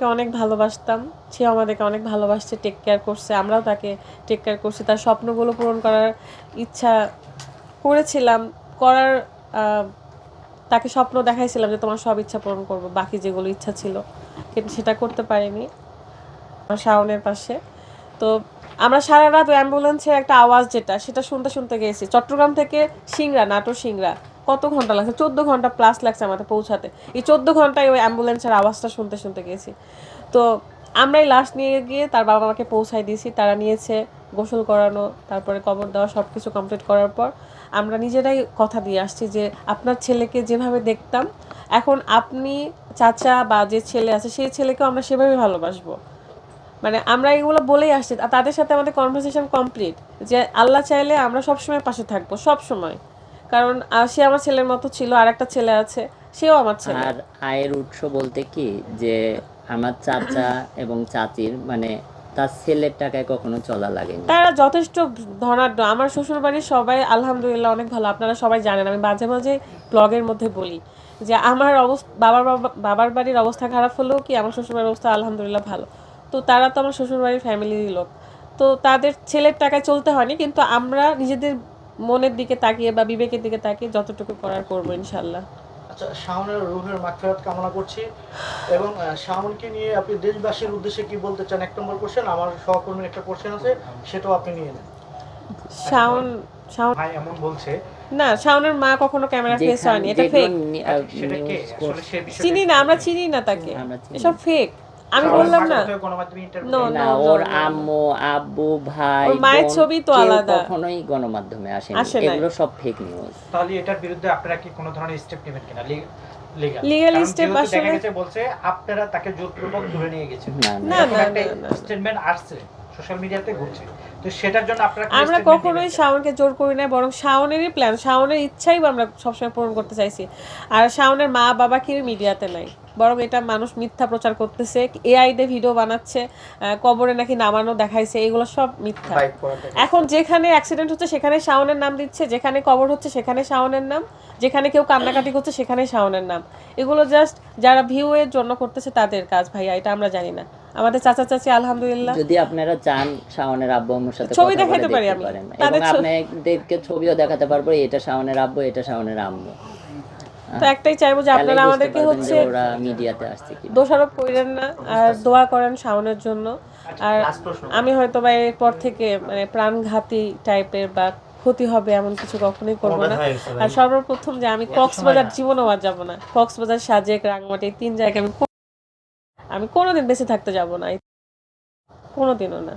শাওনকে অনেক ভালোবাসতাম। সে আমাদেরকে অনেক ভালোবাসছে টেক কেয়ার করছে, আমরাও তাকে টেক কেয়ার করছি। তার স্বপ্নগুলো পূরণ করার ইচ্ছা করেছিলাম, করার তাকে স্বপ্ন দেখাইছিলাম যে তোমার সব ইচ্ছা পূরণ করব, বাকি যেগুলো ইচ্ছা ছিল। কিন্তু সেটা করতে পারিনি আমার শাওনের পাশে। তো আমরা সারা রাত অ্যাম্বুলেন্সের একটা আওয়াজ যেটা, সেটা শুনতে শুনতে গেছি। চট্টগ্রাম থেকে সিংড়া, নাটোর সিংড়া। কত ঘণ্টা লাগছে? চোদ্দ ঘণ্টা প্লাস লাগছে আমাদের পৌঁছাতে। এই চোদ্দ ঘন্টায় ওই অ্যাম্বুলেন্সের আওয়াজটা শুনতে শুনতে গেছি। তো আমরাই লাশ নিয়ে গিয়ে তার বাবা মাকে পৌঁছায় দিয়েছি। তারা নিয়েছে গোসল করানো, তারপরে কবর দেওয়া সব কিছু কমপ্লিট করার পর আমরা নিজেরাই কথা দিয়ে আসছি যে, আপনার ছেলেকে যেভাবে দেখতাম, এখন আপনি চাচা বা যে ছেলে আছে, সেই ছেলেকেও আমরা সেভাবে ভালোবাসবো। মানে আমরা এগুলো বলেই আসছি। তাদের সাথে আমাদের কনভারসেশন কমপ্লিট যে, আল্লাহ চাইলে আমরা সবসময় পাশে থাকব সব সময় কারণ সে আমার ছেলের মতো ছিল আর একটা ছেলে আছে সেও আমার ছেলে। আর আয়ের উৎস বলতে কি যে আমার চাচা এবং চাচির মানে তার ছেলের টাকায় কখনো চলা লাগেনি। তারা যথেষ্ট ধনাঢ্য। আমার শ্বশুর বাড়ির সবাই আলহামদুলিল্লাহ অনেক ভালো। আপনারা সবাই জানেন আমি মাঝে মাঝে ব্লগের মধ্যে বলি যে আমার অবস্থা বাবার বাবা- বাবার বাড়ির অবস্থা খারাপ হলেও কি আমার শ্বশুর বাড়ির অবস্থা আলহামদুলিল্লাহ ভালো। তো তারা তো আমার শ্বশুর বাড়ির ফ্যামিলির লোক। তো তাদের ছেলের টাকায় চলতে হয়নি কিন্তু আমরা নিজেদের মনের দিকে তাকিয়ে বা বিবেকের দিকে তাকিয়ে যতটুকু করার করব ইনশাল্লাহ। আচ্ছা শাওনের রুহের মাগফিরাত কামনা করছি এবং শাওনকে নিয়ে আপনি দেশবাসীর উদ্দেশ্যে কি বলতে চান? এক নম্বর কোশ্চেন আমার সহকর্মীর একটা কোশ্চেন আছে সেটাও আপনি নিয়ে নেন। শাওন শাওন ভাই এমন বলছে। না শাওনের মা কখনো ক্যামেরা ফেস হয়নি এটা ফেক চিনি না আমরা চিনি না তাকে। এসব ফেক আমি বললাম না। ওর. আম্মু আব্বু ভাই মায়ের ছবি তো আলাদা। কখনোই গণমাধ্যমে আসেনি। নাই। এগুলো সব ফেক নিউজ তাহলে এটার বিরুদ্ধে আপনারা কি কোনো ধরনের স্টেপ নেবেন কিনা? step দেখা আসলে- বলছে আপনারা তাকে জোরপূর্বক ধরে নিয়ে গেছেন। না না, একটা। স্টেটমেন্ট আসছে সোশ্যাল মিডিয়াতে ঘুরছে। তো সেটার জন্য আপনারা আমরা কখনোই? শাওনকে জোর করি না বরং শাওনেরই প্ল্যান শাওনের ইচ্ছাই আমরা সবসময় পূরণ করতে চাইছি। আর শাওনের মা বাবা কেউ মিডিয়াতে নাই? বরং এটা মানুষ মিথ্যা প্রচার করতেছে। এআই দিয়ে ভিডিও বানাচ্ছে কবরে নাকি নামানো দেখাইছে এগুলো সব মিথ্যা। এখন যেখানে অ্যাক্সিডেন্ট হচ্ছে সেখানে শাওনের নাম দিচ্ছে যেখানে কবর হচ্ছে সেখানে শাওনের নাম যেখানে কেউ কান্নাকাটি করছে সেখানে শাওনের নাম। এগুলো জাস্ট যারা ভিউ এর জন্য করতেছে তাদের কাজ ভাইয়া এটা আমরা জানি না। আমাদের চাচা চাচি আলহামদুলিল্লাহ। যদি আপনারা চান শাওনের আব্বু আম্মুর সাথে ছবি দেখাতে পারি আমি। তাদের আপনাদেরকে ছবিও দেখাতে পারব এটা শাওনের আব্বু এটা শাওনের আম্মু। তো একটাই চাইব যে আপনারা আমাদেরকে হচ্ছে মিডিয়াতে আসছে কি দোষারোপ করেন না আর দোয়া করেন শাওনের জন্য। আর আমি হয়তো বা এরপর থেকে মানে প্রাণঘাতী টাইপের বা ক্ষতি হবে এমন কিছু কখনোই করব না। আর সর্বপ্রথম যে আমি কক্সবাজার জীবনও আর যাব না। কক্সবাজার সাজেক রাঙামাটি এই তিন জায়গায় আমি আমি কোনোদিন বেঁচে থাকতে যাব না। কোনোদিনও না।